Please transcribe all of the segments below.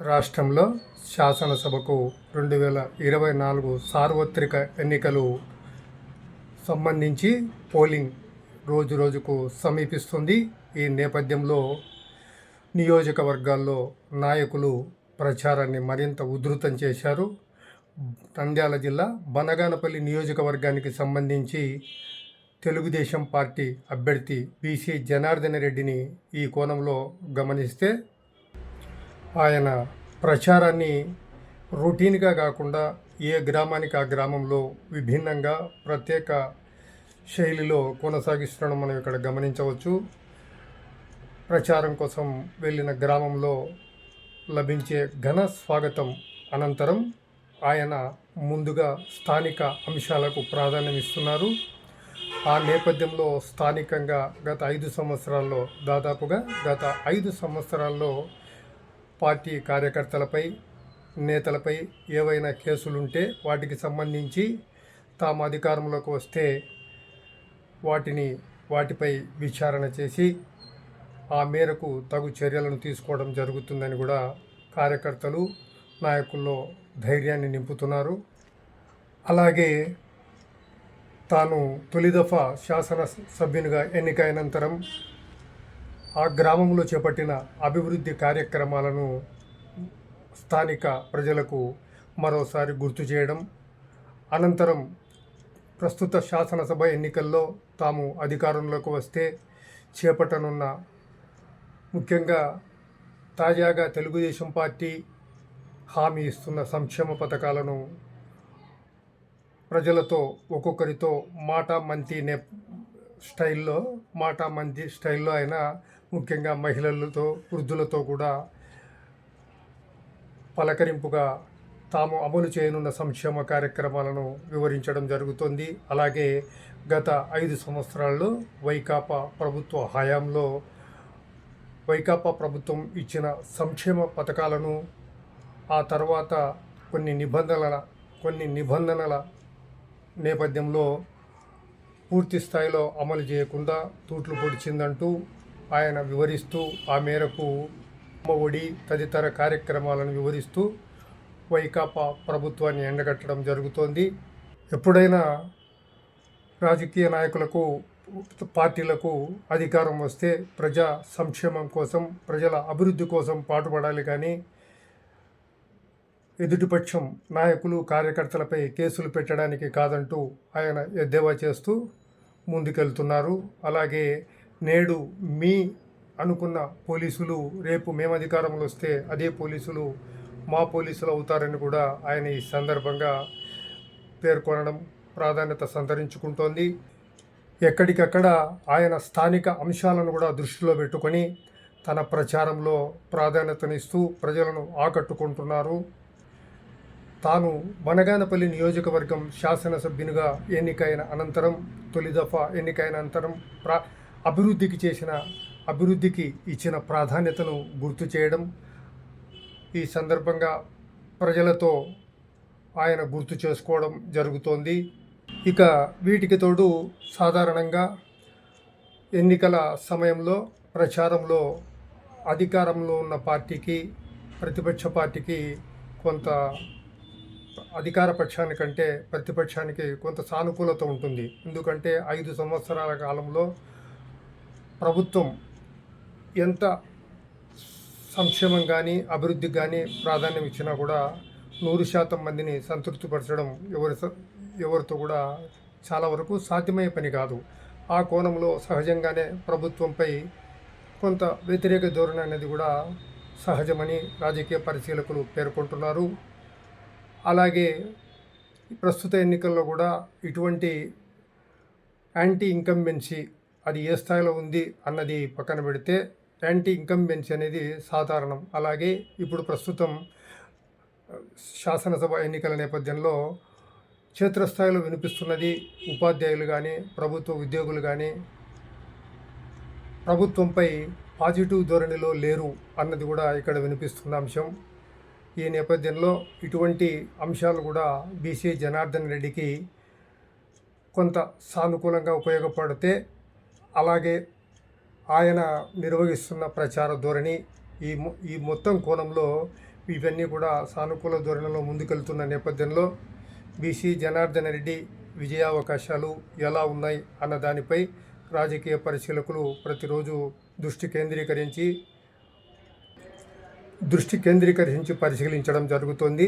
రాష్ట్రంలో శాసనసభకు రెండు వేల ఇరవై నాలుగు సార్వత్రిక ఎన్నికలు సంబంధించి పోలింగ్ రోజు రోజుకు సమీపిస్తుంది. ఈ నేపథ్యంలో నియోజకవర్గాల్లో నాయకులు ప్రచారాన్ని మరింత ఉధృతం చేశారు. నంద్యాల జిల్లా బనగానపల్లి నియోజకవర్గానికి సంబంధించి తెలుగుదేశం పార్టీ అభ్యర్థి బీసీ జనార్దన రెడ్డిని ఈ కోణంలో గమనిస్తే ఆయన ప్రచారాన్ని రొటీన్గా కాకుండా ఏ గ్రామానికి ఆ గ్రామంలో విభిన్నంగా ప్రత్యేక శైలిలో కొనసాగిస్తుండడం మనం ఇక్కడ గమనించవచ్చు. ప్రచారం కోసం వెళ్ళిన గ్రామంలో లభించే ఘన స్వాగతం అనంతరం ఆయన ముందుగా స్థానిక అంశాలకు ప్రాధాన్యం ఇస్తున్నారు ఆ నేపథ్యంలో స్థానికంగా గత ఐదు సంవత్సరాల్లో దాదాపుగా గత ఐదు సంవత్సరాల్లో పార్టీ కార్యకర్తలపై నేతలపై ఏవైనా కేసులుంటే వాటికి సంబంధించి తాము అధికారంలోకి వస్తే వాటిని వాటిపై విచారణ చేసి ఆ మేరకు తగు చర్యలను తీసుకోవడం జరుగుతుందని కూడా కార్యకర్తలు నాయకుల్లో ధైర్యాన్ని నింపుతున్నారు. అలాగే తాను తొలి దఫా శాసన సభ్యునిగా ఎన్నికైనంతరం ఆ గ్రామంలో చేపట్టిన అభివృద్ధి కార్యక్రమాలను స్థానిక ప్రజలకు మరోసారి గుర్తు చేయడం అనంతరం ప్రస్తుత శాసనసభ ఎన్నికల్లో తాము అధికారంలోకి వస్తే చేపట్టనున్న ముఖ్యంగా తాజాగా తెలుగుదేశం పార్టీ హామీ ఇస్తున్న సంక్షేమ పథకాలను ప్రజలతో ఒక్కొక్కరితో మాట మంతి నే స్టైల్లో మాట మంతి స్టైల్లో అయినా ముఖ్యంగా మహిళలతో వృద్ధులతో కూడా పలకరింపుగా తాము అమలు చేయనున్న సంక్షేమ కార్యక్రమాలను వివరించడం జరుగుతుంది. అలాగే గత ఐదు సంవత్సరాల్లో వైకాపా ప్రభుత్వ హయాంలో వైకాపా ప్రభుత్వం ఇచ్చిన సంక్షేమ పథకాలను ఆ తర్వాత కొన్ని నిబంధనల కొన్ని నిబంధనల నేపథ్యంలో పూర్తి స్థాయిలో అమలు చేయకుండా తూట్లు పొడిచిందంటూ ఆయన వివరిస్తూ ఆ మేరకు ఒడి తదితర కార్యక్రమాలను వివరిస్తూ వైకాపా ప్రభుత్వాన్ని ఎండగట్టడం జరుగుతోంది. ఎప్పుడైనా రాజకీయ నాయకులకు పార్టీలకు అధికారం వస్తే ప్రజా సంక్షేమం కోసం ప్రజల అభివృద్ధి కోసం పాటుపడాలి కానీ ఎదుటిపక్షం నాయకులు కార్యకర్తలపై కేసులు పెట్టడానికి కాదంటూ ఆయన ఎద్దేవా చేస్తూ ముందుకెళ్తున్నారు. అలాగే నేడు మీ అనుకున్న పోలీసులు రేపు మేము అధికారంలో వస్తే అదే పోలీసులు మా పోలీసులు అవుతారని కూడా ఆయన ఈ సందర్భంగా పేర్కొనడం ప్రాధాన్యత సంతరించుకుంటోంది. ఎక్కడికక్కడ ఆయన స్థానిక అంశాలను కూడా దృష్టిలో పెట్టుకొని తన ప్రచారంలో ప్రాధాన్యతనిస్తూ ప్రజలను ఆకట్టుకుంటున్నారు. తాను బనగానపల్లి నియోజకవర్గం శాసనసభ్యునిగా ఎన్నికైన అనంతరం తొలి దఫా ఎన్నికైన అనంతరం ప్రా అభివృద్ధికి చేసిన అభివృద్ధికి ఇచ్చిన ప్రాధాన్యతను గుర్తు చేయడం ఈ సందర్భంగా ప్రజలతో ఆయన గుర్తు చేసుకోవడం జరుగుతోంది. ఇక వీటికి తోడు సాధారణంగా ఎన్నికల సమయంలో ప్రచారంలో అధికారంలో ఉన్న పార్టీకి ప్రతిపక్ష పార్టీకి కొంత అధికార పక్షానికంటే ప్రతిపక్షానికి కొంత సానుకూలత ఉంటుంది. ఎందుకంటే ఐదు సంవత్సరాల కాలంలో ప్రభుత్వం ఎంత సంక్షేమం కానీ అభివృద్ధికి కానీ ప్రాధాన్యం ఇచ్చినా కూడా నూరు శాతం మందిని సంతృప్తిపరచడం ఎవరి ఎవరితో కూడా చాలా వరకు సాధ్యమయ్యే పని కాదు. ఆ కోణంలో సహజంగానే ప్రభుత్వంపై కొంత వ్యతిరేక ధోరణి అనేది కూడా సహజమని రాజకీయ పరిశీలకులు పేర్కొంటున్నారు. అలాగే ప్రస్తుత ఎన్నికల్లో కూడా ఇటువంటి యాంటీ ఇన్కంబెన్సీ అది ఏ స్థాయిలో ఉంది అన్నది పక్కన పెడితే యాంటీ ఇన్కంబెన్సీ అనేది సాధారణం. అలాగే ఇప్పుడు ప్రస్తుతం శాసనసభ ఎన్నికల నేపథ్యంలో క్షేత్రస్థాయిలో వినిపిస్తున్నది ఉపాధ్యాయులు కానీ ప్రభుత్వ ఉద్యోగులు కానీ ప్రభుత్వంపై పాజిటివ్ ధోరణిలో లేరు అన్నది కూడా ఇక్కడ వినిపిస్తున్న అంశం. ఈ నేపథ్యంలో ఇటువంటి అంశాలు కూడా బీసీ జనార్దన్ రెడ్డికి కొంత సానుకూలంగా ఉపయోగపడితే అలాగే ఆయన నిర్వహిస్తున్న ప్రచార ధోరణి ఈ ఈ మొత్తం కోణంలో ఇవన్నీ కూడా సానుకూల ధోరణిలో ముందుకెళ్తున్న నేపథ్యంలో బీసీ జనార్దన్ రెడ్డి విజయావకాశాలు ఎలా ఉన్నాయి అన్న దానిపై రాజకీయ పరిశీలకులు ప్రతిరోజు దృష్టి కేంద్రీకరించి దృష్టి కేంద్రీకరించి పరిశీలించడం జరుగుతోంది.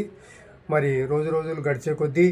మరి రోజు రోజులు గడిచే కొద్దీ